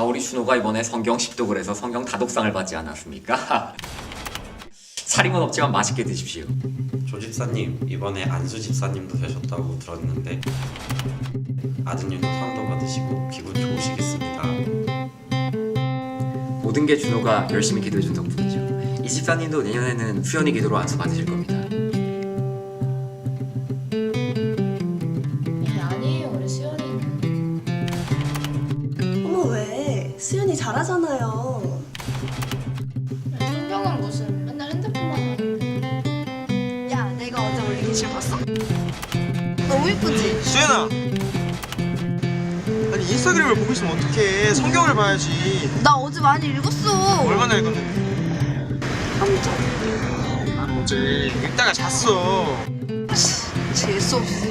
아 우리 준호가 이번에 성경 10독을 해서 성경 다독상을 받지 않았습니까? 살인건 없지만 맛있게 드십시오. 조 집사님 이번에 안수 집사님도 되셨다고 들었는데 아드님도 상도 받으시고 기분 좋으시겠습니다. 모든 게 준호가 열심히 기도해준 덕분이죠. 이 집사님도 내년에는 수연이 기도로 안수 받으실 겁니다. 인스타그램을 보고 있으면 어떡해 성경을 봐야지 나 어제 많이 읽었어. 얼마나 읽었는데 깜짝. 난 어제 읽다가 잤어 재수 없어.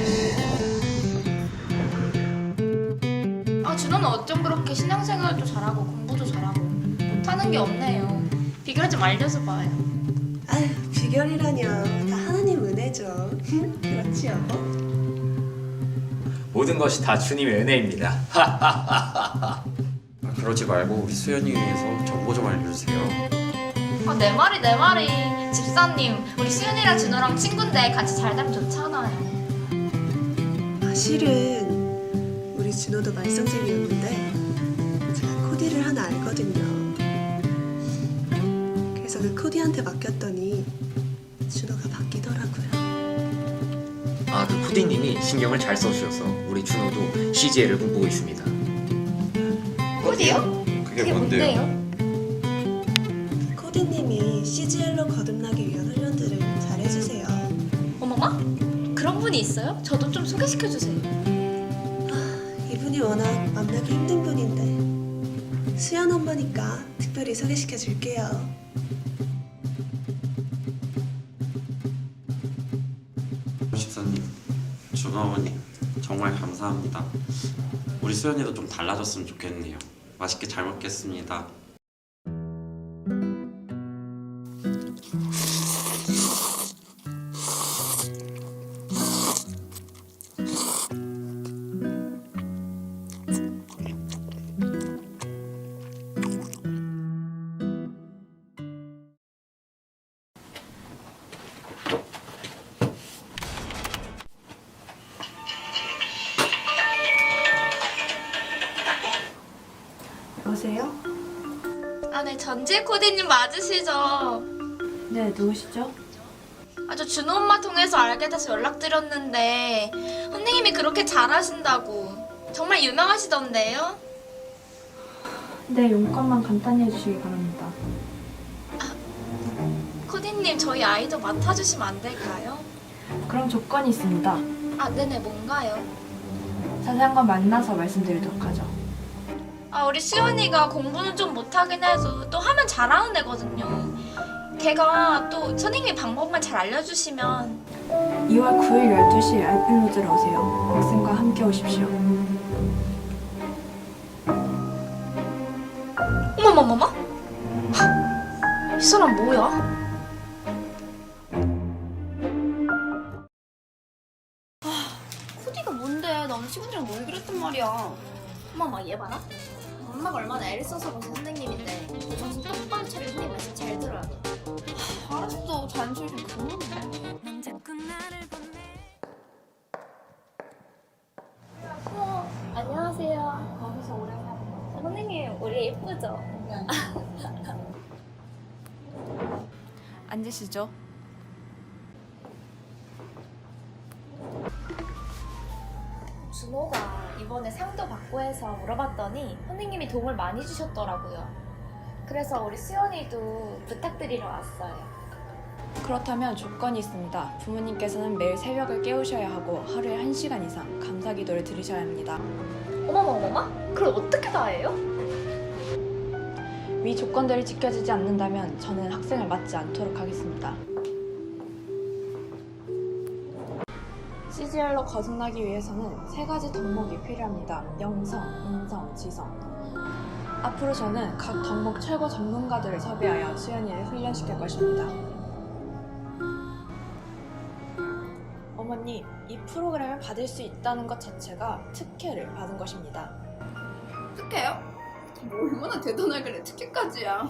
아 준호는 어쩜 그렇게 신앙생활도 잘하고 공부도 잘하고 못하는 게 없네요 비결 좀 알려줘 봐요 아휴, 비결이라뇨. 다 하나님 은혜죠. 그렇지 여보? 모든 것이 다 주님의 은혜입니다. 아, 그러지 말고 우리 수연이 위해서 정보 좀 알려주세요. 아 내 말이 내 말이 집사님 우리 수연이랑 준호랑 친구인데 같이 잘 되면 좋잖아요 아, 실은 우리 준호도 말썽쟁이였는데 제가 코디를 하나 알거든요. 그래서 그 코디한테 맡겼더니 아그 코디님이 신경을 잘 써주셔서 우리 준호도 CGL을 꿈꾸고 있습니다. 코디요? 그게 뭔데요? 코디님이 CGL로 거듭나기 위한 훈련들을 잘 해주세요. 어머마? 그런 분이 있어요? 저도 좀 소개시켜 주세요 이분이 워낙 만나기 힘든 분인데 수연 엄마니까 특별히 소개시켜 줄게요. 감사합니다. 우리 수연이도 좀 달라졌으면 좋겠네요. 맛있게 잘 먹겠습니다. 누구시죠? 아 저 준호 엄마 통해서 알게 돼서 연락드렸는데 선생님이 그렇게 잘하신다고 정말 유명하시던데요? 네, 용건만 간단히 해주시기 바랍니다. 코디님 저희 아이도 맡아주시면 안 될까요? 그럼 조건이 있습니다. 아 네네 뭔가요? 자세한 건 만나서 말씀드리도록 하죠. 아 우리 수연이가 공부는 좀 못하긴 해도 또 하면 잘하는 애거든요 걔가 또 선생님이 방법만 잘 알려주시면 2월 9일 12시 알펜로즈로 오세요. 학생과 함께 오십시오. 어머머머머? 하, 이 사람 뭐야? 아, 코디가 뭔데? 나는 친구들이랑 놀기로 했단 말이야. 엄마 막얘 봐라. 엄마가 얼마나 애를 써서 본 선생님인데 정신 똑바로 차리고 선생님 말씀 잘 들어야 돼. 하, 알았어. 잔소리 좀 그만해. 어, 안녕하세요. 거기서 오래 사 선생님, 우리 예쁘죠? 앉으시죠. 준호가 이번에 상도 받고 해서 물어봤더니 선생님이 도움을 많이 주셨더라고요. 그래서 우리 수연이도 부탁드리러 왔어요. 그렇다면 조건이 있습니다. 부모님께서는 매일 새벽을 깨우셔야 하고 하루에 1시간 이상 감사 기도를 들으셔야 합니다. 어머머머머? 그걸 어떻게 다 해요? 위 조건들이 지켜지지 않는다면 저는 학생을 맞지 않도록 하겠습니다. CGL로 거듭나기 위해서는 세 가지 덕목이 필요합니다. 영성, 인성, 지성. 앞으로 저는 각 덕목 최고 전문가들을 섭외하여 수연이를 훈련시킬 것입니다. 어머니, 이 프로그램을 받을 수 있다는 것 자체가 특혜를 받은 것입니다. 어떡해요? 뭐 얼마나 대단하길래 특혜까지야.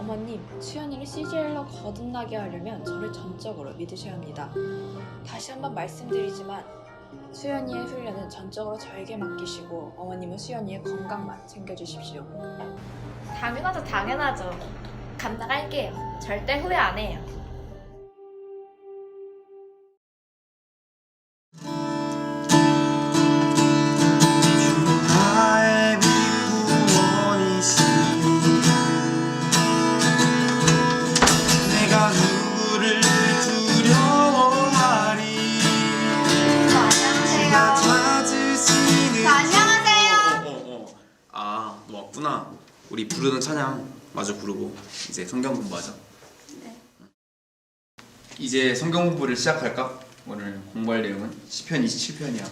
어머님, 수연이를 CJ로 거듭나게 하려면 저를 전적으로 믿으셔야 합니다. 다시 한번 말씀드리지만 수연이의 훈련은 전적으로 저에게 맡기시고 어머님은 수연이의 건강만 챙겨주십시오. 당연하죠, 당연하죠. 감당할게요. 절대 후회 안 해요. 찾으시는 안녕하세요. 어, 어. 아, 너 왔구나. 우리 부르는 찬양 마저 부르고 이제 성경 공부하자. 이제 성경 공부를 시작할까? 오늘 공부할 내용은 시편 27편이야.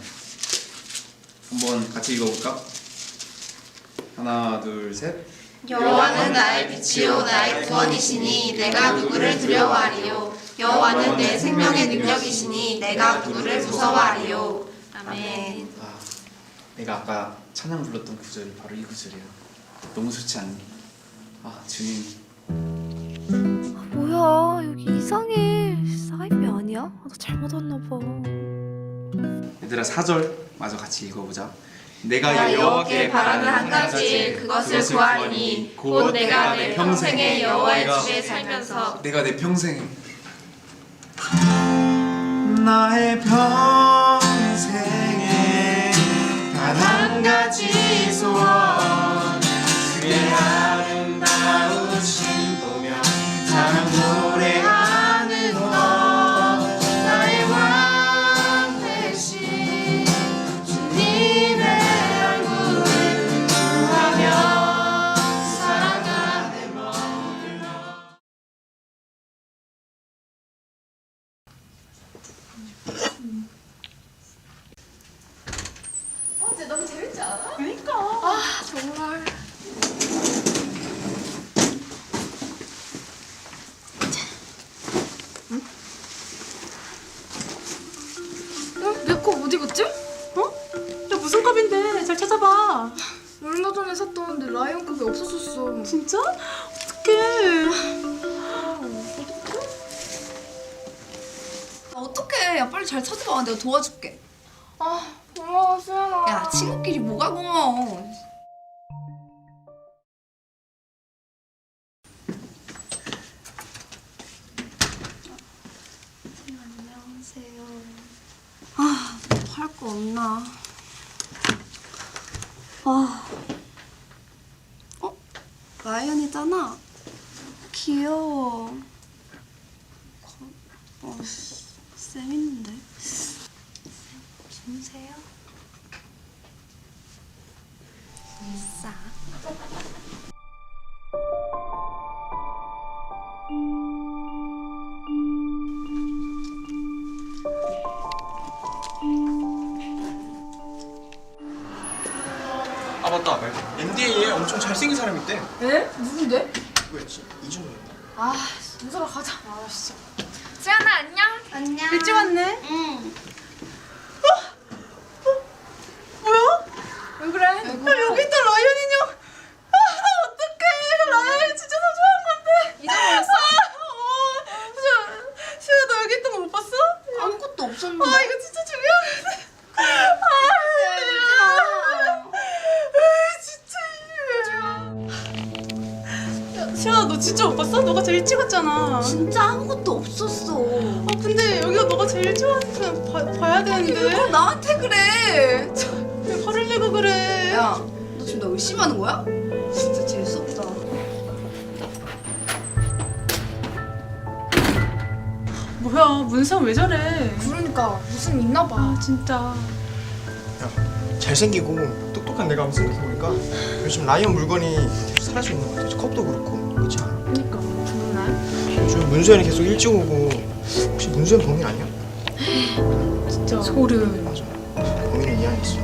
한번 같이 읽어볼까? 하나, 둘, 셋. 여호와는 나의 빛이요 나의 구원이시니 내가 누구를 두려워하리요 여호와는 내 생명의 능력이시니 내가 누구를 무서워하리요 아멘 아, 내가 아까 찬양 불렀던 구절이 바로 이 구절이야. 너무 좋지 않니? 아, 주님. 뭐야 여기 이상해 사이비 아니야? 아, 나 잘못 왔나 봐 얘들아 4절 마저 같이 읽어보자. 내가 여호와께 바라는 한 가지 그것을 구하리니 곧 내가 내 평생에 여호와의 집에 살면서 내가 내 평생에 나의 평 한 가지 소원. 그의 아름다우신 보며 사랑 노래하는 것. 나의 왕 되신 주님의 얼굴을 구하며 사랑 안에 머물러 어제 너무 재밌지 않아? 내거 어디 갔지? 야 무슨 컵인데? 잘 찾아봐. 얼마 전에 샀던데 라이온급이 없어졌어 진짜? 어떡해. 어떡해. 야 빨리 잘 찾아봐. 내가 도와줄게. 아 고마워 수연아 야 친구끼리 뭐가 고마워. 안녕하세요. 아, 할거 없나? 아, 어? 라이언이잖아. 귀여워. 거- 어, 쌤 있는데. 김세요? 인 싸. 아 맞다 NDA에 엄청 잘생긴 사람 있대 에? 누군데? 누구였지? 이준호였나? 아 무서워 가자 아 진짜 수연아 안녕 안녕. 일찍 왔네. 응. 왜 그래? 야, 여기 있다 라이언 인형. 아 어떡해. 라이언 진짜 소중한 건데. 잊어버렸어? 아, 어. 수야, 수야 너 여기 있던 거 못 봤어? 아무것도 없었는데. 아 이거 진짜 중요한데. 아, 진짜. 야, 수야 너 진짜 못 봤어? 너가 제일 일찍 왔잖아. 진짜 아무것도 없었어. 아 근데 여기가 너가 제일 좋아하는 봐, 봐야 되는데 왜 나한테 그래? 내고 야, 너 지금 나 의심하는 거야? 진짜 재수없다. 뭐야 문성 왜 저래? 그러니까 무슨 있나 봐. 아 진짜. 잘생기고 똑똑한 내가 한번 생각해보니까 요즘 라이언 물건이 계속 사라지고 있는 것 같아. 컵도 그렇고 그렇지 않아? 그니까 정말 요즘 문수현이 계속 일찍 오고 혹시 문수현 범인 아니야? 진짜. 소름. 맞아. 범인을 이해하겠어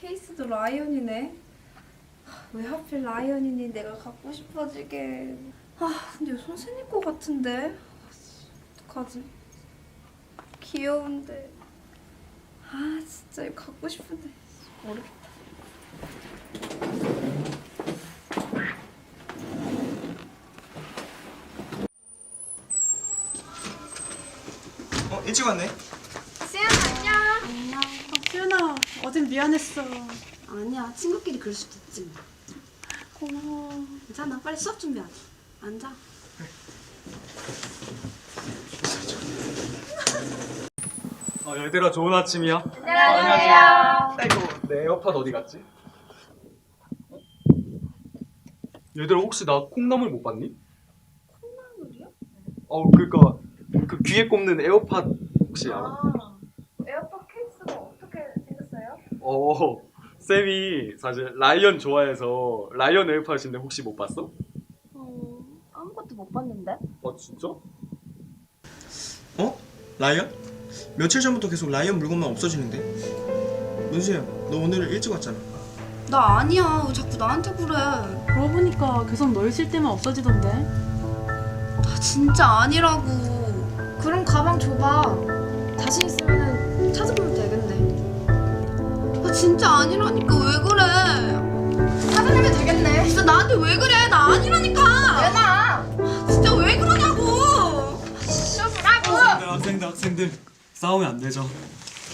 케이스도 라이언이네. 아, 왜 하필 라이언이니 내가 갖고 싶어지게. 아, 근데 이거 선생님 거 같은데. 아, 씨, 어떡하지? 귀여운데. 아, 진짜 이거 갖고 싶은데. 모르겠다. 어 일찍 왔네. 수연 안녕. 안녕. 수연아, 어젠 미안했어. 아니야, 친구끼리 그럴 수도 있지. 고마워. 괜찮아, 빨리 수업 준비하자. 앉아. 어, 얘들아 좋은 아침이야. 안녕하세요. 아이고 내 에어팟 어디 갔지? 얘들아 혹시 나 콩나물 못 봤니? 콩나물이요? 어 그니까 그 귀에 꼽는 에어팟 혹시 알아? 에어팟 케이스가 어떻게 생겼 어 쌤이 사실 라이언 좋아해서 라이언 에어팟인데 혹시 못 봤어? 어, 아무것도 못 봤는데? 어 진짜? 어? 라이언? 며칠 전부터 계속 라이언 물건만 없어지는데. 문수야, 너 오늘 일찍 왔잖아. 나 아니야. 왜 자꾸 나한테 그래? 그러고 보니까 계속 너 있을 때만 없어지던데. 나 진짜 아니라고. 그럼 가방 줘봐. 자신 있으면 찾아보면. 나 진짜 아니라니까 왜 그래? 찾아내면 되겠네. 진짜 나한테 왜 그래? 나 아니라니까. 내놔. 진짜 왜 그러냐고. 주라고. 학생들 학생들 싸우면 안 되죠.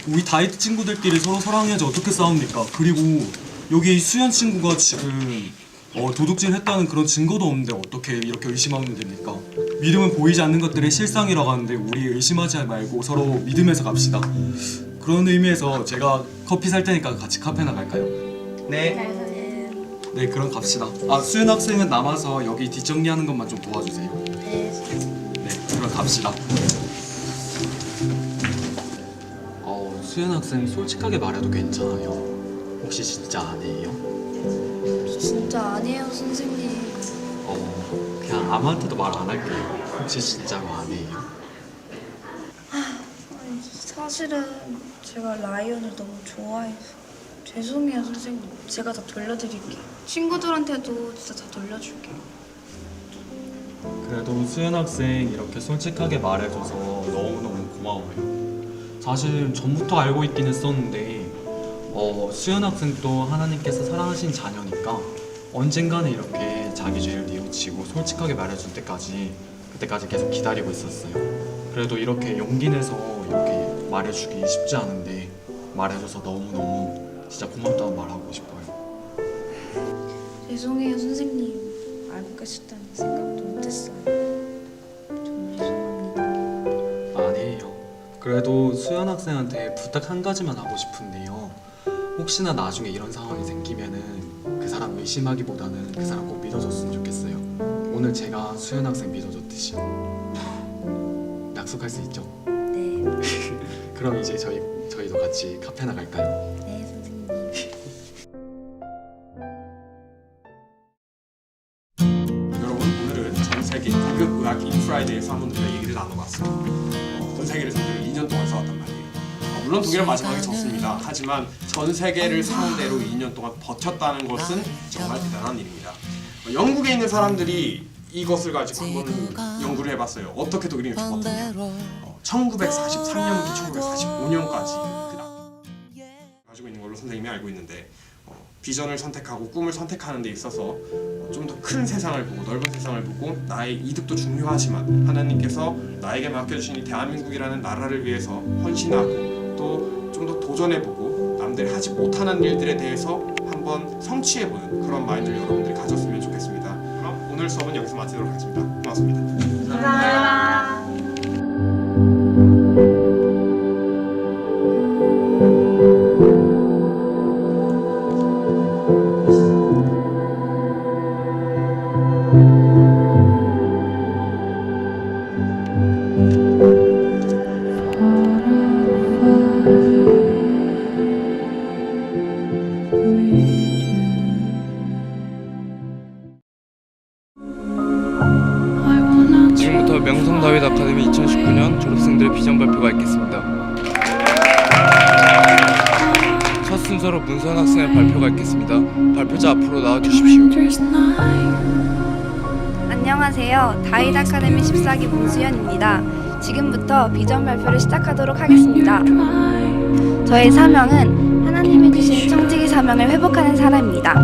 우리 다이트 친구들끼리 서로 사랑해야지 어떻게 싸웁니까? 그리고 여기 수현 친구가 지금 어, 도둑질 했다는 그런 증거도 없는데 어떻게 이렇게 의심하면 됩니까? 믿음은 보이지 않는 것들의 실상이라고 하는데 우리 의심하지 말고 서로 믿으면서 갑시다. 그런 의미에서 제가 커피 살 테니까 같이 카페나 갈까요? 네. 네 그럼 갑시다. 아 수현 학생은 남아서 여기 뒷정리하는 것만 좀 도와주세요. 네 그럼 갑시다. 어 수현 학생 솔직하게 말해도 괜찮아요. 혹시 진짜 아니에요? 진짜 아니에요, 선생님. 어 그냥 아무한테도 말 안 할게요. 혹시 진짜로 아니에요? 사실은 제가 라이언을 너무 좋아해서. 죄송해요, 선생님. 제가 다 돌려드릴게요. 친구들한테도 진짜 다 돌려줄게요. 그래도 수현 학생 이렇게 솔직하게 말해줘서 너무너무 고마워요. 사실 전부터 알고 있긴 했었는데 어, 수현 학생 도 하나님께서 사랑하신 자녀니까 언젠가는 이렇게 자기 죄를 뉘우치고 솔직하게 말해줄 때까지 그때까지 계속 기다리고 있었어요. 그래도 이렇게 용기 내서 이렇게 말해주기 쉽지 않은데 말해줘서 너무너무 진짜 고맙다는 말하고 싶어요. 죄송해요, 선생님. 알고 계셨다는 생각도 못했어요. 정말 죄송합니다. 아니에요. 그래도 수연 학생한테 부탁 한 가지만 하고 싶은데요. 혹시나 나중에 이런 상황이 생기면은 그 사람 의심하기보다는 그 사람 꼭 믿어줬으면 좋겠어요. 오늘 제가 수연 학생 믿어줬듯이 약속할 수 있죠? 네, 그럼 이제 저희 저희도 같이 카페 나 갈까요? 네, 선생님. 여러분 오늘은 전 세계 고급 의학 인프라이드에서 한번 우리가 얘기를 나눠봤어요. 어, 전 세계를 상대로 2년 동안 싸웠단 말이에요. 어, 물론 독일은 마지막에 졌습니다. 하지만 전 세계를 상대로 2년 동안 버텼다는 것은 정말 대단한 일입니다. 어, 영국에 있는 사람들이 이것을 가지고 한번 연구를 해봤어요. 어떻게 독일이 죽었느냐. 어, 1943년부터 1945년까지 그 나- 가지고 있는 걸로 선생님이 알고 있는데 어, 비전을 선택하고 꿈을 선택하는 데 있어서 좀더 큰 세상을 보고 넓은 세상을 보고 나의 이득도 중요하지만 하나님께서 나에게 맡겨주신 이 대한민국이라는 나라를 위해서 헌신하고 또 좀 더 도전해보고 남들이 하지 못하는 일들에 대해서 한번 성취해보는 그런 마인드를 여러분들이 가졌으면 좋겠습니다. 오늘 수업은 여기서 마치도록 하겠습니다. 고맙습니다. 감사합니다. 발표를 시작하도록 하겠습니다. 저의 사명은 하나님이 주신 청지기 사명을 회복하는 사람입니다.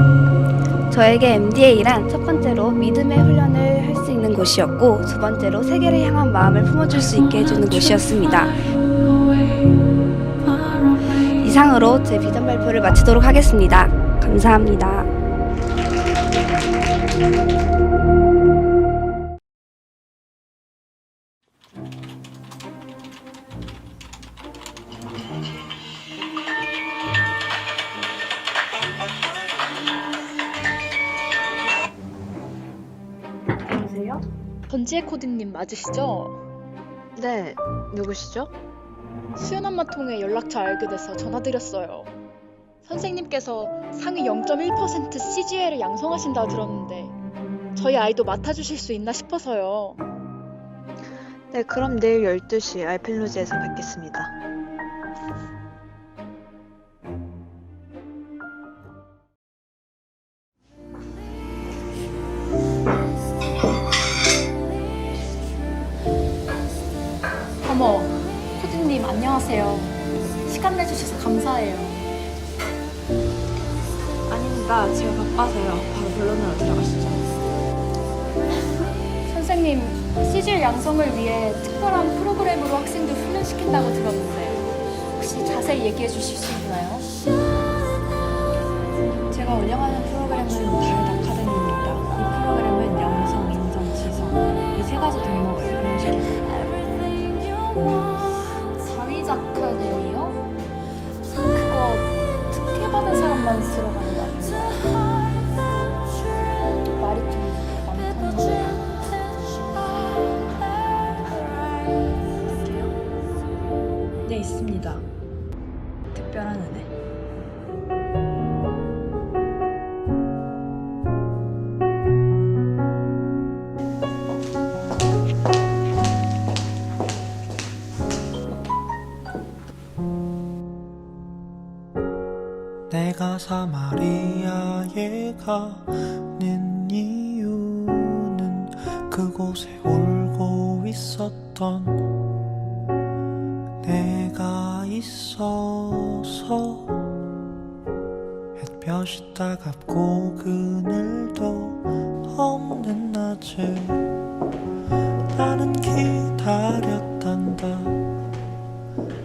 저에게 MDA란 첫 번째로 믿음의 훈련을 할 수 있는 곳이었고 두 번째로 세계를 향한 마음을 품어줄 수 있게 해주는 곳이었습니다. 이상으로 제 비전 발표를 마치도록 하겠습니다. 감사합니다. 맞으시죠? 네, 누구시죠? 수연 엄마 통해 연락처 알게 돼서 전화드렸어요. 선생님께서 상위 0.1% CGL을 양성하신다 들었는데 저희 아이도 맡아주실 수 있나 싶어서요. 네, 그럼 내일 12시 알펜루즈에서 뵙겠습니다. 선생님, CGL 양성을 위해 특별한 프로그램으로 학생들 훈련시킨다고 들었는데 혹시 자세히 얘기해 주실 수 있나요? 제가 운영하는 프로그램은 다이드 아카데미입니다. 이 프로그램은 영성, 인성, 지성 이 세 가지 덕목을 훈련시킵니다. 다이즈 아카데미요? 그거 특혜받은 사람만 아닌가요? 있습니다. 특별한 은혜. 내가 사마리아에 가는 이유는 그곳에 울고 있었던 따갑고 그늘도 없는 낮에 나는 기다렸단다.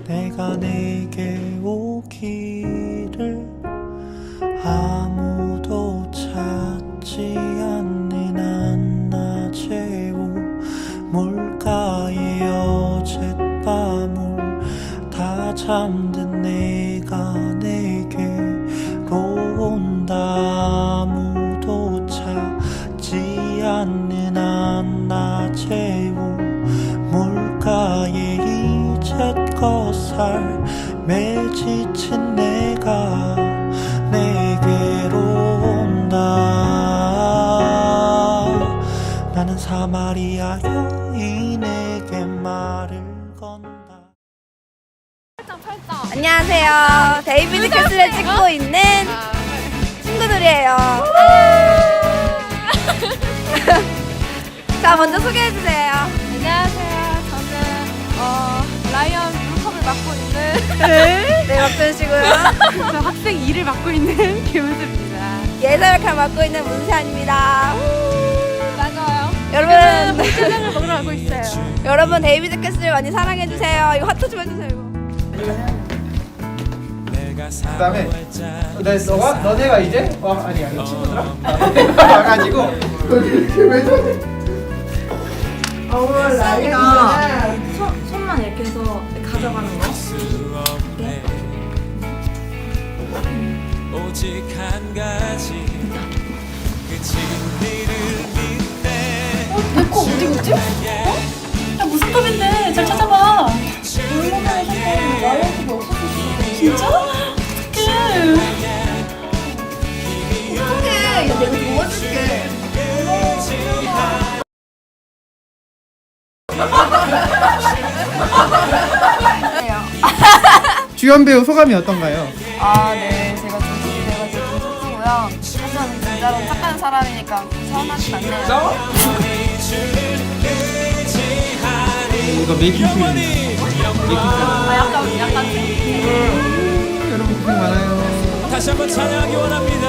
내가 내게 오기를 아무도 찾지 않는 한낮의 우물가의 어젯밤을 다 잠든 안녕하세요. 데이비드 캐슬을 찍고 있는 친구들이에요. 자, 먼저 소개해주세요. 안녕하세요. 저는 어, 라이언 블루컵을 맡고 있는 네, 네, 맡겨주시고요. 저 학생 2를 맡고 있는 김은수입니다. 예사 역할 맡고 있는 문세안입니다. 맞아요. 여러분, 물회장을 먹으러 가고 있어요. 여러분 데이비드 캐슬 많이 사랑해주세요. 이거 하트 좀 해주세요. 이거. 그다음에 네, 너가 너네가 이제 와 아니 아니 친구들아 와가지고 이렇게 왜 저래? 어, 라이언아. 손, 손만 이렇게 해서 가져가는 거. 오직 한 가지 그 진리를 믿네 내거 어디 갔지? 어? 야 무슨 컵인데? 진짜? 어떡해. 어떡해. 야 내가 도와줄게. 주연 배우 소감이 어떤가요? 아, 네. 제가 아니고요. 사실은 진짜로 착한 사람이니까 서운하진 않네요. 이거 메이킹 필 메이킹 필 아 약간 약간 여러분 고생 많아요 다시 한번 찬양하기 원합니다.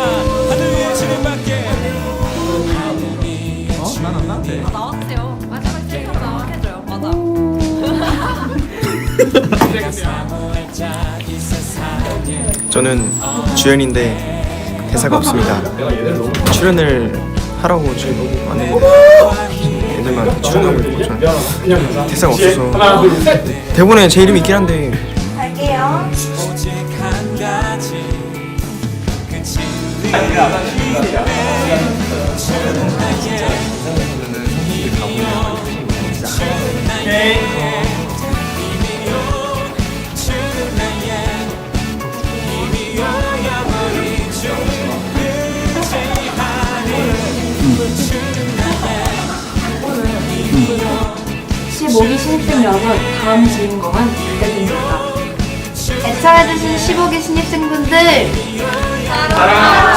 하늘 위에 지는 밖에 어? 난안 나왔대 아, 나왔대요. 마지막에 셀카 나와 해줘요. 맞아. 저는 주연인데 대사가 없습니다. 출연을 하라고 지금 왔는데 애들만 출연하고 있고 저는 대사가 없어서 대본에 제 이름이 있긴 한데 갈게요. 그 힘이 목이 신입생여러분, 다음 주인공은 그대입니다. 애청해주신 15기 신입생분들 사랑합니다.